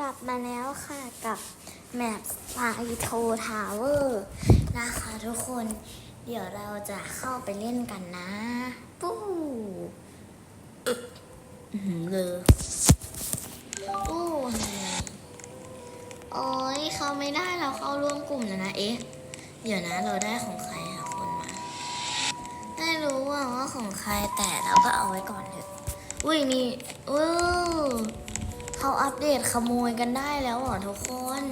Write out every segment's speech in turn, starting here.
กลับมาแล้วค่ะกับแมปไฟโททาวเวอร์นะคะทุกคน เดี๋ยวเราจะเข้าไปเล่นกันนะ ปู้อึ๊บอื้อเลยปู้โอ้ยเขาไม่ได้เราเข้าร่วมกลุ่มนะนะ เอ๊ะ เดี๋ยวนะเราได้ของใครอะคนมา ไม่รู้ว่าว่าของใครแต่เราก็เอาไว้ก่อนเถอะ อุ้ยนี่ว้ เขาอัปเดตขโมยกันได้แล้วเหรอทุกคน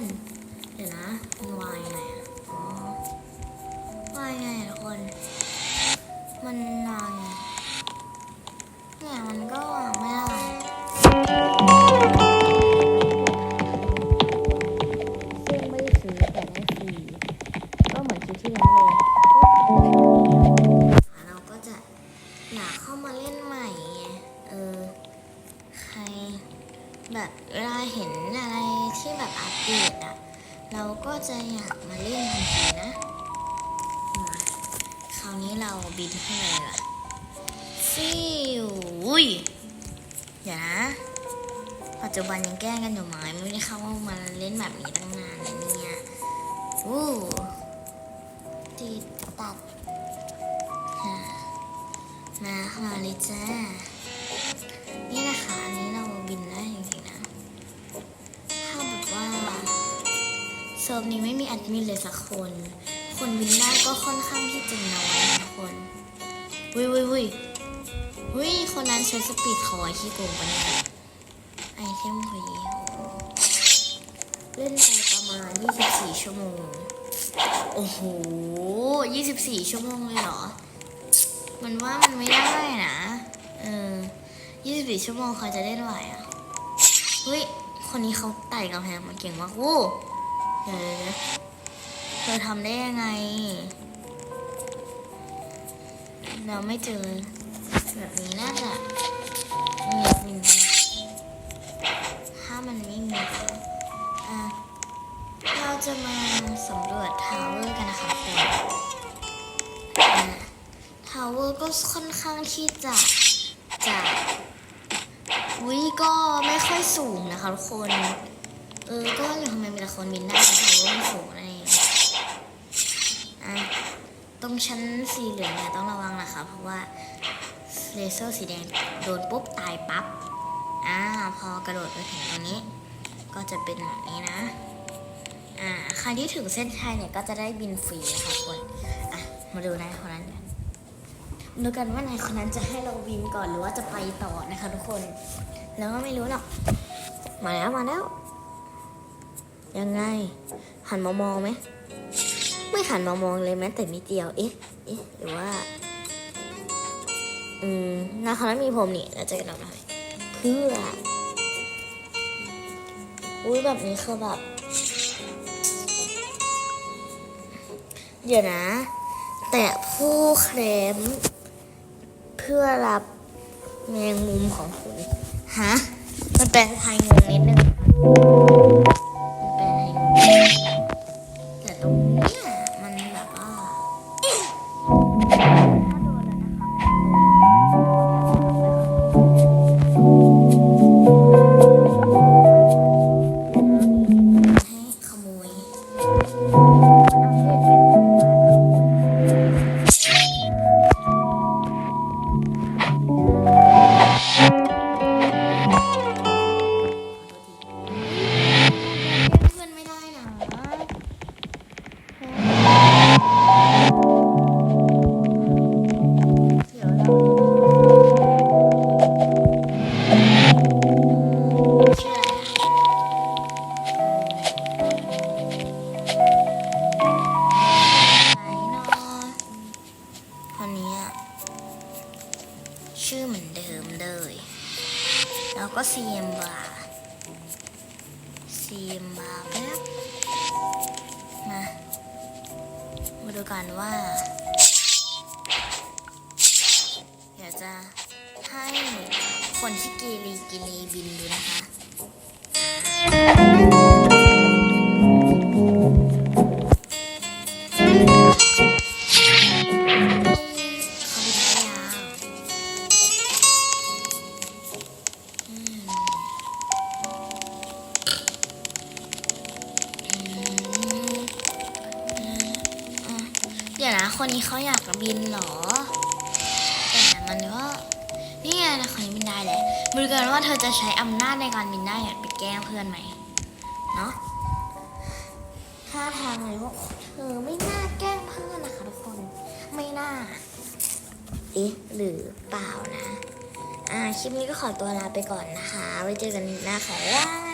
เดี๋ยวนะมันวายไงอ๋อวายไงทุกคน มันวางไงเนี่ยมันก็วางไม่ได้ซึ่งไม่ได้ซื้อแต่ได้ฟรีก็เหมือนคลิปที่แล้วเลย ดตอะเราก็จะอยากมาเล่นทันทีนะ มาคราวนี้เราบินขึ้นเลยล่ะฟิวอุ้ยเดี๋ยวนะ ปัจจุบันยังแกล้งกันอยู่ไหมไม่ได้เข้ามาเล่นแบบนี้ตั้งนานเลยเนี่ยอู้ติดตัดค่ะมามาเลยจ้า ซิร์ฟนี้ไม่มีแอดมินเลยสักคน คนบินได้ก็ค่อนข้างที่จะน้อยนะทุกคนวิวิวิวิคนนั้นใช้สปีดคอยขี้โกงปะเนี่ยไอเทมฟรีเล่นไปประมาณ 24 ชั่วโมง โอ้โห 24 ชั่วโมงเลยเหรอ มันว่ามันไม่ได้นะ เออ 24 ชั่วโมงใครจะเล่นไหวอะ เฮ้ย คนนี้เขาไต่กำแพงมาเก่งมากวู้ เดี๋ยวเธอทำได้ยังไง เราไม่เจอแบบนี้น่าจะมีมินถ้ามันไม่มีอะเราจะมาสำรวจทาวเวอร์กันนะคะคุณอ่ทาวเวอร์ก็ค่อนข้างที่จะจะวิก็ไม่ค่อยสูงนะคะทุกคน ออ ก็อยู่ทำไมมีแต่คนบินได้เพราะว่ามันสูงนั่นเองอะตรงชั้นสีเหลืองเนี่ยต้องระวังนะคะ เพราะว่าเลเซอร์สีแดงโดนปุ๊บตายปั๊บ อ่า พอกระโดดไปถึงตรงนี้ ก็จะเป็นแบบนี้นะ อ่า ใครที่ถึงเส้นชัยเนี่ยก็จะได้บินฟรีนะคะทุกคนอะ มาดูนายคนนั้นกันดูกันว่านายคนนั้นจะให้เราบินก่อนหรือว่าจะไปต่อนะคะทุกคน แล้วก็ไม่รู้หรอก มาแล้วมาแล้ว ยังไง หันมามองไหม ไม่หันมามองเลยแม้แต่นิดเดียว เอ๊ะ เอ๊ะ หรือว่า อืมนาคนนั้นมีผมนี่เราจะกันออกมเพื่อ อุ้ยแบบนี้คือแบบ เดี๋ยวนะ แต่ผู้เคลมเพื่อรับแมงมุมของคุณ ฮะ มันแปลงไทยงงนิดนึง ก็ซีมบาซีมบาแป๊บมามาดูกันว่าอยากจะให้คนที่กีรีกีรีบินดูนะคะ คนนี้เขาอยากบินเหรอ แต่มันก็นี่ไงนะคนนี้บินได้แหละบริการว่าเธอจะใช้อำนาจในการบินได้อยากไปแกล้งเพื่อนไหมเนาะท่าทางเลยว่าเธอไม่น่าแกล้งเพื่อนนะคะทุกคน ไม่น่าเอ๊ะหรือเปล่านะ อ่าคลิปนี้ก็ขอตัวลาไปก่อนนะคะ ไว้เจอกันหน้าค่ะบ๊า